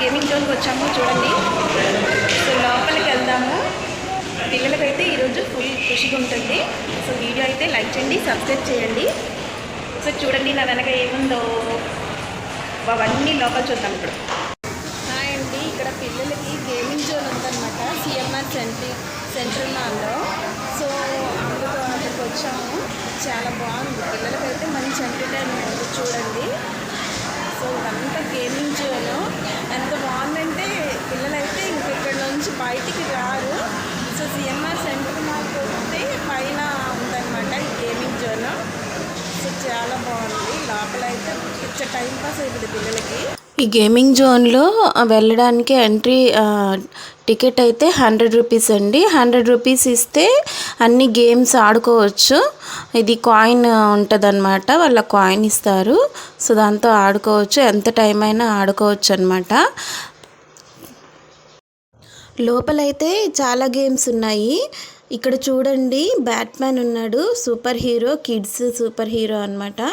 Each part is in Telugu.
గేమింగ్ జోన్కి వచ్చాము చూడండి. సో లోపలికి వెళ్దాము. పిల్లలకైతే ఈరోజు ఫుల్ ఖుషిగా ఉంటుంది. సో వీడియో అయితే లైక్ చేయండి సబ్స్క్రైబ్ చేయండి. సో చూడండి నా వెనక ఏముందో. అవన్నీ లోపల చూద్దాం ఇప్పుడు. హాయ్ అండి. ఇక్కడ పిల్లలకి గేమింగ్ జోన్ ఉందన్నమాట. సిఎంఆర్ సెంట్రీ సెంట్రల్ మాల్లో సో అందులో అక్కడికి వచ్చాము. చాలా బాగుంది. పిల్లలకైతే మంచి ఎంటర్టైన్మెంట్ చూడండి సో ఇదంతా గేమింగ్ జోన్ ఎంత బాగుందంటే పిల్లలైతే ఇంక ఇక్కడ నుంచి బయటికి రారు. సో సిఎంఆర్ సెంటర్ మాకు వస్తే పైన ఉందన్నమాట ఈ గేమింగ్ జోన్ సో చాలా బాగుంది. లోపల అయితే పిచ్చ టైం పాస్ అవుతుంది పిల్లలకి. ఈ గేమింగ్ జోన్లో వెళ్ళడానికి ఎంట్రీ టికెట్ అయితే హండ్రెడ్ రూపీస్ అండి. హండ్రెడ్ రూపీస్ ఇస్తే అన్ని గేమ్స్ ఆడుకోవచ్చు. ఇది కాయిన్ ఉంటుందన్నమాట. వాళ్ళ కాయిన్ ఇస్తారు. సో దాంతో ఆడుకోవచ్చు. ఎంత టైం అయినా ఆడుకోవచ్చు అనమాట లోపలైతే చాలా గేమ్స్ ఉన్నాయి. ఇక్కడ చూడండి బ్యాట్మ్యాన్ ఉన్నాడు super hero kids super hero అన్నమాట.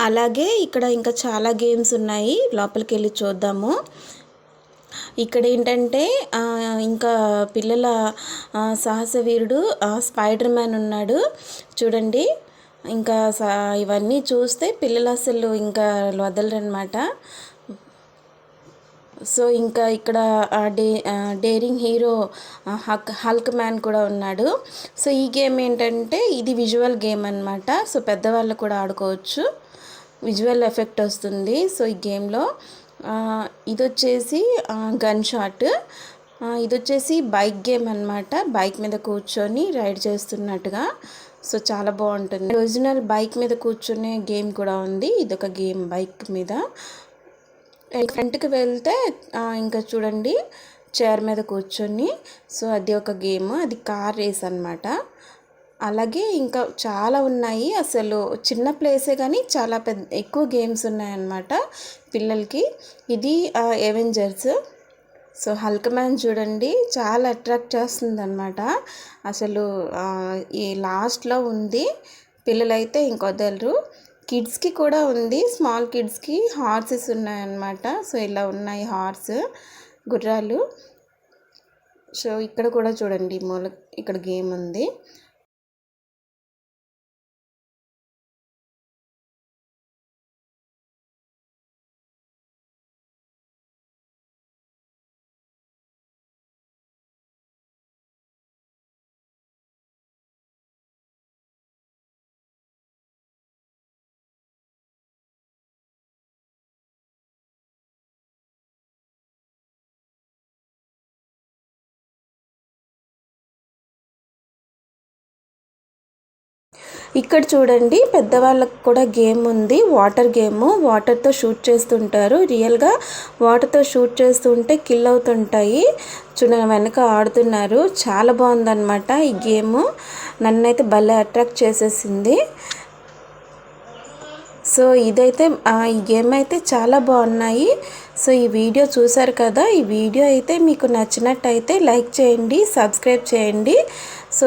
అలాగే ఇక్కడ ఇంకా చాలా గేమ్స్ ఉన్నాయి లోపలికి వెళ్ళి చూద్దాము. ఇక్కడ ఏంటంటే ఇంకా పిల్లల సాహస వీరుడు స్పైడర్ మ్యాన్ ఉన్నాడు. చూడండి ఇంకా సా- ఇవన్నీ చూస్తే పిల్లలు అసలు ఇంకా వదలరనమాట సో ఇంకా ఇక్కడ డే డేరింగ్ హీరో హక్ హల్క్ మ్యాన్ కూడా ఉన్నాడు. సో ఈ గేమ్ ఏంటంటే ఇది విజువల్ గేమ్ అన్నమాట. సో పెద్దవాళ్ళు కూడా ఆడుకోవచ్చు. విజువల్ ఎఫెక్ట్ వస్తుంది సో ఈ గేమ్లో. ఇది వచ్చేసి గన్ షాట్ ఇది వచ్చేసి బైక్ గేమ్ అన్నమాట. బైక్ మీద కూర్చొని రైడ్ చేస్తున్నట్టుగా. సో చాలా బాగుంటుంది. ఒరిజినల్ బైక్ మీద కూర్చునే గేమ్ కూడా ఉంది. ఇదొక గేమ్ బైక్ మీద. ఫ్రంట్కి వెళ్తే ఇంకా చూడండి చైర్ మీద కూర్చొని సో అది ఒక గేమ్ అది కార్ రేస్ అన్నమాట. అలాగే ఇంకా చాలా ఉన్నాయి అసలు చిన్న ప్లేసే కానీ చాలా పెద్ద ఎక్కువ గేమ్స్ ఉన్నాయన్నమాట పిల్లలకి. ఇది ఎవెంజర్స్ సో హల్క్ మ్యాన్ చూడండి చాలా అట్రాక్ట్ చేస్తుంది అనమాట అసలు ఈ లాస్ట్లో ఉంది పిల్లలైతే ఇంకొదలరు కిడ్స్కి కూడా ఉంది. స్మాల్ కిడ్స్కి హార్సెస్ ఉన్నాయన్నమాట. సో ఇలా ఉన్నాయి హార్స్ గుర్రాలు. సో ఇక్కడ కూడా చూడండి మూల ఇక్కడ గేమ్ ఉంది. ఇక్కడ చూడండి పెద్దవాళ్ళకి కూడా గేమ్ ఉంది. Water game. వాటర్తో షూట్ చేస్తుంటారు. రియల్గా వాటర్తో షూట్ చేస్తుంటే కిల్ అవుతుంటాయి. చూడ వెనక ఆడుతున్నారు. చాలా బాగుందన్నమాట ఈ గేమ్. నన్నైతే భలే అట్రాక్ట్ చేసేసింది. సో ఇదైతే ఈ గేమ్ అయితే చాలా బాగున్నాయి. సో ఈ వీడియో చూసారు కదా? ఈ వీడియో అయితే మీకు నచ్చినట్టయితే లైక్ చేయండి సబ్స్క్రైబ్ చేయండి. సో